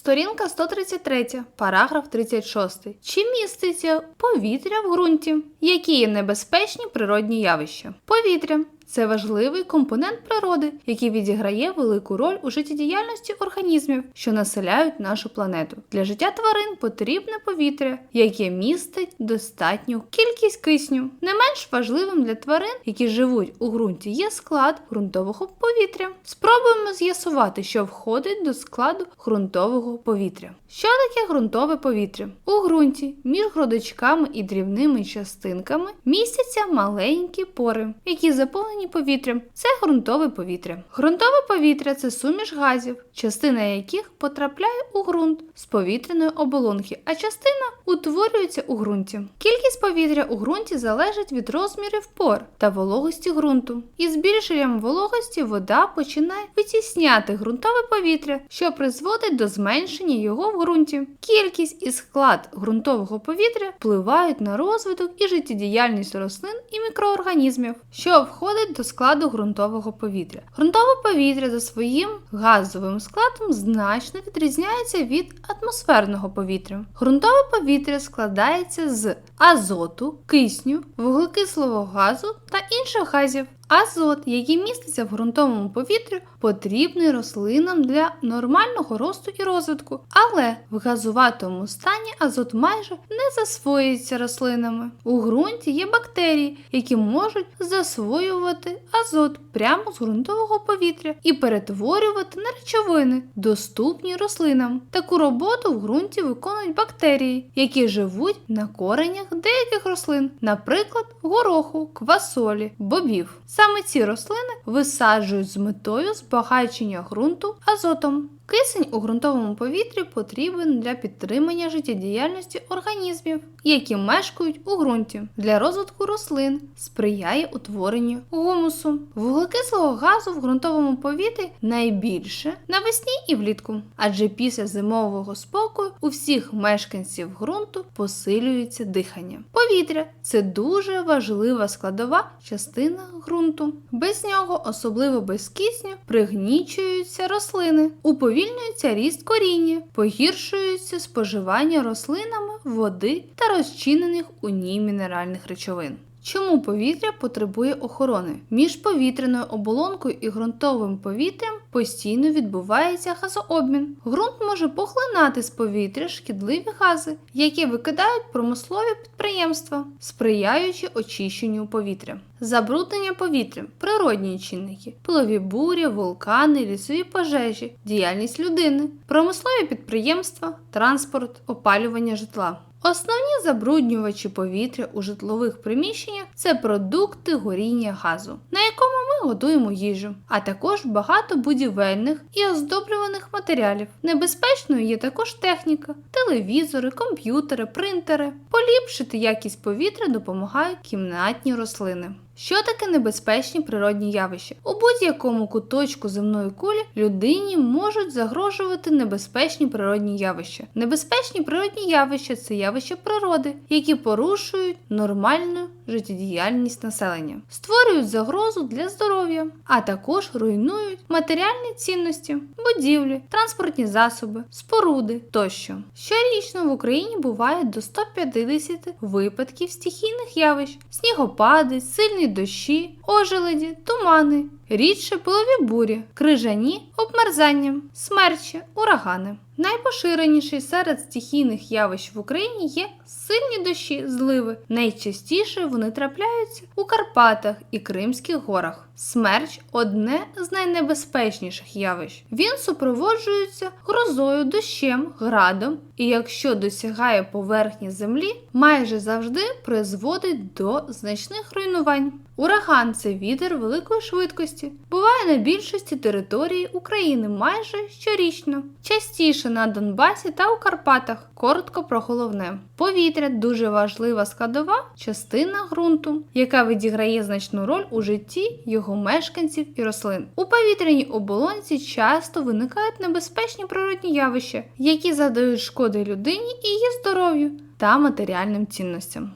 Сторінка 133, параграф 36. Чи міститься повітря в ґрунті? Які є небезпечні природні явища? Повітря це важливий компонент природи, який відіграє велику роль у життєдіяльності організмів, що населяють нашу планету. Для життя тварин потрібне повітря, яке містить достатню кількість кисню. Не менш важливим для тварин, які живуть у ґрунті, є склад ґрунтового повітря. Спробуємо з'ясувати, що входить до складу ґрунтового повітря. Що таке ґрунтове повітря? У ґрунті між грудочками і дрібними частинками містяться маленькі пори, які заповнені повітрям. Це ґрунтове повітря. Ґрунтове повітря це суміш газів, частина яких потрапляє у ґрунт з повітряної оболонки, а частина утворюється у ґрунті. Кількість повітря у ґрунті залежить від розмірів пор та вологості ґрунту. Із збільшенням вологості вода починає витісняти ґрунтове повітря, що призводить до зменшення його в ґрунті. Кількість і склад ґрунтового повітря впливають на розвиток і життєдіяльність рослин і мікроорганізмів, що входить до складу ґрунтового повітря. Ґрунтове повітря за своїм газовим складом значно відрізняється від атмосферного повітря. Ґрунтове повітря складається з азоту, кисню, вуглекислого газу та інших газів. Азот, який міститься в ґрунтовому повітрі, потрібний рослинам для нормального росту і розвитку, але в газуватому стані азот майже не засвоюється рослинами. У ґрунті є бактерії, які можуть засвоювати азот прямо з ґрунтового повітря і перетворювати на речовини, доступні рослинам. Таку роботу в ґрунті виконують бактерії, які живуть на коренях деяких рослин, наприклад, гороху, квасолі, бобів. Саме ці рослини висаджують з метою збагачення ґрунту азотом. Кисень у ґрунтовому повітрі потрібен для підтримання життєдіяльності організмів, які мешкають у ґрунті. Для розвитку рослин сприяє утворенню гумусу. Вуглекислого газу в ґрунтовому повітрі найбільше навесні і влітку, адже після зимового спокою у всіх мешканців ґрунту посилюється дихання. Повітря це дуже важлива складова частина ґрунту. Без нього, особливо без кисню, пригнічуються рослини. Уповільнюється ріст коріння, погіршується споживання рослинами води та розчинених у ній мінеральних речовин. Чому повітря потребує охорони? Між повітряною оболонкою і ґрунтовим повітрям постійно відбувається газообмін. Ґрунт може поглинати з повітря шкідливі гази, які викидають промислові підприємства, сприяючи очищенню повітря. Забруднення повітря, природні чинники, пилові бурі, вулкани, лісові пожежі, діяльність людини, промислові підприємства, транспорт, опалювання житла. Основні забруднювачі повітря у житлових приміщеннях це продукти горіння газу, на якому ми готуємо їжу, а також багато будівельних і оздоблюваних матеріалів. Небезпечною є також техніка, телевізори, комп'ютери, принтери. Поліпшити якість повітря допомагають кімнатні рослини. Що таке небезпечні природні явища? У будь-якому куточку земної кулі людині можуть загрожувати небезпечні природні явища. Небезпечні природні явища це явища природи, які порушують нормальну життєдіяльність населення, створюють загрозу для здоров'я, а також руйнують матеріальні цінності, будівлі, транспортні засоби, споруди тощо. Щорічно в Україні буває до 150 випадків стихійних явищ: снігопади, сильні дощі, ожеледі, тумани, рідше пилові бурі, крижані, обмерзання, смерчі, урагани. Найпоширеніший серед стихійних явищ в Україні є сильні дощі, зливи. Найчастіше вони трапляються у Карпатах і Кримських горах. Смерч одне з найнебезпечніших явищ. Він супроводжується грозою, дощем, градом, і якщо досягає поверхні землі, майже завжди призводить до значних руйнувань. Ураган це вітер великої швидкості. Буває на більшості території України майже щорічно, частіше на Донбасі та у Карпатах. Коротко про головне. Повітря дуже важлива складова частина ґрунту, яка відіграє значну роль у житті його мешканців і рослин. У повітряній оболонці часто виникають небезпечні природні явища, які завдають шкоди людині і її здоров'ю та матеріальним цінностям.